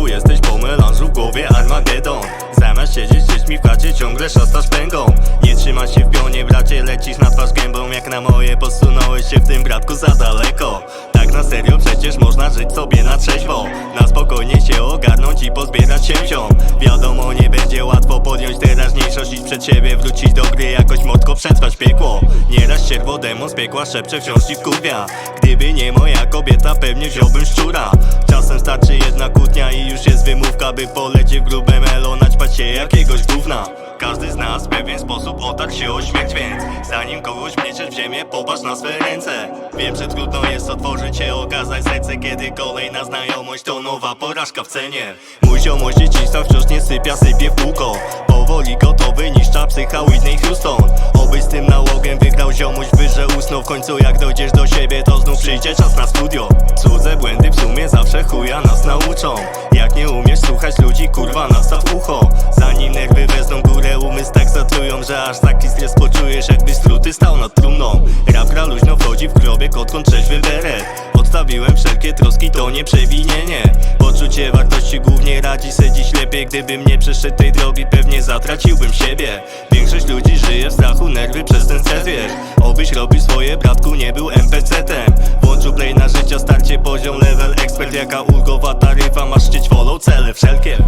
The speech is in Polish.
znowu jesteś po melanżu w głowie Armagedon. Zamiast siedzieć z dziećmi w kacie ciągle szastasz pęgą. Nie trzymasz się w pionie bracie, lecisz na twarz gębą Jak na moje posunąłeś się w tym bratku za daleko. Tak na serio przecież można żyć sobie na trzeźwo. Na spokojnie się ogarnąć i pozbierać się wziął Wiadomo nie będzie łatwo podjąć teraźniejszość Iść przed siebie, wrócić do gry, jakoś mocno przetrwać piekło. Nieraz sierwo demon z piekła szepcze wciąż ci wkurwia. Gdyby nie moja kobieta pewnie wziąłbym szczura. Czasem starczy jedna kłótnia i już jest wymówka By polecieć w grube melo, naćpać się jakiegoś gówna każdy z nas w pewien sposób otarł się o śmierć, więc Zanim kogoś wniesiesz w ziemię, popatrz na swe ręce. Wiem, że trudno jest otworzyć się, okazać serce Kiedy kolejna znajomość to nowa porażka w cenie. Mój ziomość dzieciństwa wciąż nie sypia, sypie w Powoli gotowy, niszcza psycha Whitney Houston. Obyś z tym nałogiem wygrał ziomość wyże usnął W końcu. Jak dojdziesz do siebie, to znów przyjdzie czas na studio. Cudze błędy w sumie zawsze chuja nas nauczą. Jak nie umiesz słuchać ludzi, kurwa nastaw ucho Że aż taki stres poczujesz, jakbyś struty stał nad trumną. Rap luźno wchodzi w grobie, odkąd trzeźwy beret Odstawiłem wszelkie troski, to nie przewinienie. Poczucie wartości głównie radzi se dziś lepiej Gdybym nie przeszedł tej drogi, pewnie zatraciłbym siebie. Większość ludzi żyje w strachu, nerwy przez ten stres wiesz Obyś robił swoje, bratku, nie był NPC-tem Włączył play na życia, starcie poziom, level ekspert Jaka ulgowa taryfa, masz chcieć follow, cele wszelkie